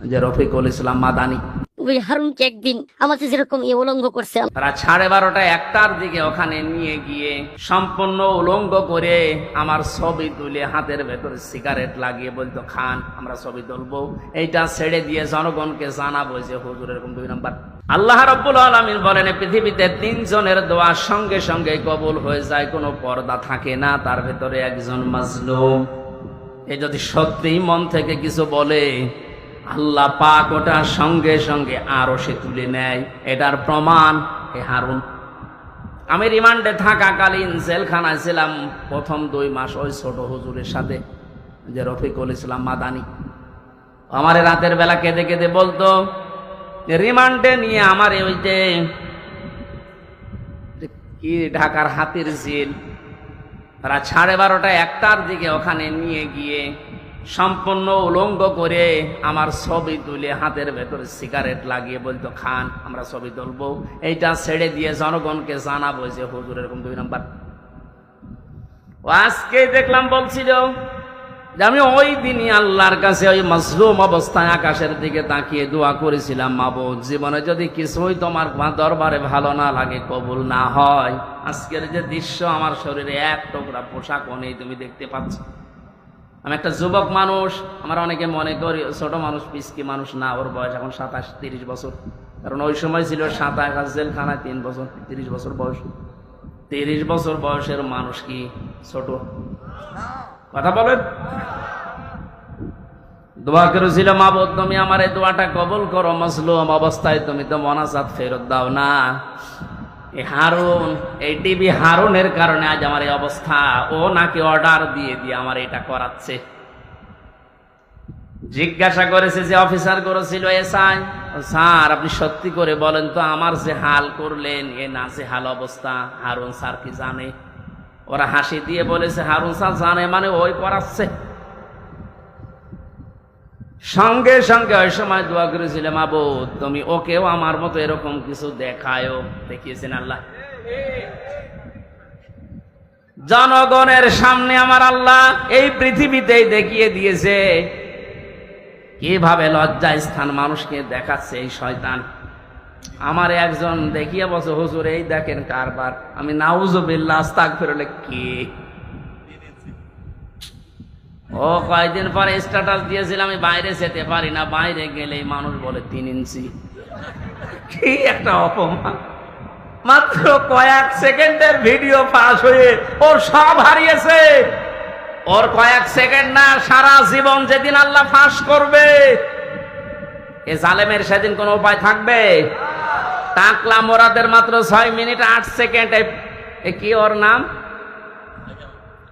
যে রফিকুল ইসলাম মাদানি। ওই হারুনকে একদিন আমাকে যেরকম ইয়ে উলঙ্গ করছে? রাত সাড়ে বারোটা একটার দিকে ওখানে নিয়ে গিয়ে সম্পূর্ণ উলঙ্গ করে আমার ছবি তুলে হাতের ভেতরে সিগারেট লাগিয়ে বলতো খান আমরা ছবি তুলবো। এইটা ছেড়ে দিয়ে জনগণকে জানাব যে হুজুর এরকম দুই নম্বর। আল্লাহ রব্বুল আলমিন বলেন পৃথিবীতে তিনজনের দোয়া সঙ্গে সঙ্গে কবুল হয়ে যায় কোনো পর্দা থাকে না তার ভেতরে একজন মাজলুম। এ যদি সত্যিই মন থেকে কিছু বলে আল্লাহ পাক ওটা সঙ্গে সঙ্গে আরও সে তুলে নেয়। এটার প্রমাণ এ হারুন। আমি রিমান্ডে থাকাকালীন জেলখানায় ছিলাম প্রথম দুই মাস ওই ছোট হুজুরের সাথে, যে রফিকুল ইসলাম মাদানি। আমার রাতের বেলা কেঁদে কেঁদে বলতো, রিমান্ডে নিয়ে আমার ওই যে যে কি ঢাকার হাতির ঝিল, রাত সাড়ে বারোটা একটার দিকে ওখানে নিয়ে গিয়ে সম্পূর্ণ উলঙ্গ করে আমার ছবি তুলে হাতের ভেতরে সিগারেট লাগিয়ে বলতো, খান, আমরা ছবি তুলবো। এইটা ছেড়ে দিয়ে জনগণকে জানাব যে হুজুর এরকম দুই নম্বর। আজকে দেখলাম বলছিল যে আমি ওই দিনই আল্লাহর কাছে ওই মজলুম অবস্থায় আকাশের দিকে তাকিয়ে দোয়া করেছিলাম মাবুদ জীবনে যদি কিছুই তোমার দরবারে ভালো না লাগে, কবুল না হয়। আজকের যে দৃশ্য আমার শরীরে এক টুকরা পোশাকও নেই, তুমি দেখতে পাচ্ছ। আমি একটা যুবক মানুষ, আমার অনেকে মনে করি ছোট মানুষ, পিসকি মানুষ না, ওর বয়স এখন সাতাশ, তিরিশ বছর। কারণ ওই সময় ছিল সাতাশ জেলখানায় তিন বছর, তিরিশ বছর বয়স। তিরিশ বছর বয়সের মানুষ কি ছোট? কথা বলেন। দোয়া করেছিল মাবুদ তুমি আমার এই দোয়াটা কবল করো, মজলুম অবস্থায় তুমি তো মনাজাত ফেরত দাও না। হারুন, এই টিভি হারুনের কারণে আজ আমার এই অবস্থা। ও নাকি অর্ডার দিয়ে দিয়ে আমার এটা করাচ্ছে। জিজ্ঞাসা করেছে যে অফিসার করেছিল এসআই স্যার, আপনি সত্যি করে বলেন তো আমার যে হাল করলেন, এ না যে হাল অবস্থা। হারুন স্যার কি জানে? ওরা হাসি দিয়ে বলেছে, হারুন স্যার জানে মানে ওই করাচ্ছে। সঙ্গে সঙ্গে ওই সময় দোয়া করেছিলাম, আবু, তুমি ওকেও আমার মতো এরকম কিছু দেখায়ও দেখিয়েছেন আল্লাহ। জনগণের সামনে আমার আল্লাহ এই পৃথিবীতেই দেখিয়ে দিয়েছে কীভাবে লজ্জা স্থান মানুষকে দেখাচ্ছে এই শয়তান। আমার একজন দেখিয়ে বসে হুজুর, এই দেখেন কারবার। আমি নাউজুবিল্লাহ আস্তাক ফেরলে কে ও কয়েকদিন পরে স্ট্যাটাস দিয়েছিলাম, আমি বাইরে যেতে পারি না, বাইরে গেলে মানুষ বলে তিন ইঞ্চি। কি একটা অপমান। মাত্র কয়েক সেকেন্ডের ভিডিও পাস হয়ে ওর সব হারিয়েছে। ওর কয়েক সেকেন্ড না, সারা জীবন যেদিন আল্লাহ ফাঁস করবে, এ জালেমের সেদিন কোনো উপায় থাকবে? টাকলা মোরাদের মাত্র ছয় মিনিট আট সেকেন্ড। কি ওর নাম?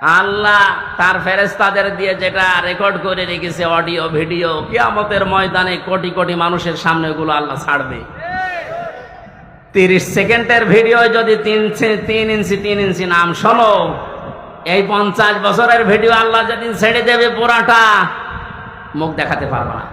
আল্লাহ তার ফেরেস্তাদের দিয়ে যেটা রেকর্ড করে রেখেছে অডিও ভিডিও কিয়ামতের ময়দানে কোটি কোটি মানুষের সামনে ওগুলো আল্লাহ ছাড়বে। তিরিশ সেকেন্ডের ভিডিও যদি তিন তিন ইঞ্চি তিন ইঞ্চি নাম শোনো, এই পঞ্চাশ বছরের ভিডিও আল্লাহ যেদিন ছেড়ে দেবে পুরাটা, মুখ দেখাতে পারব না।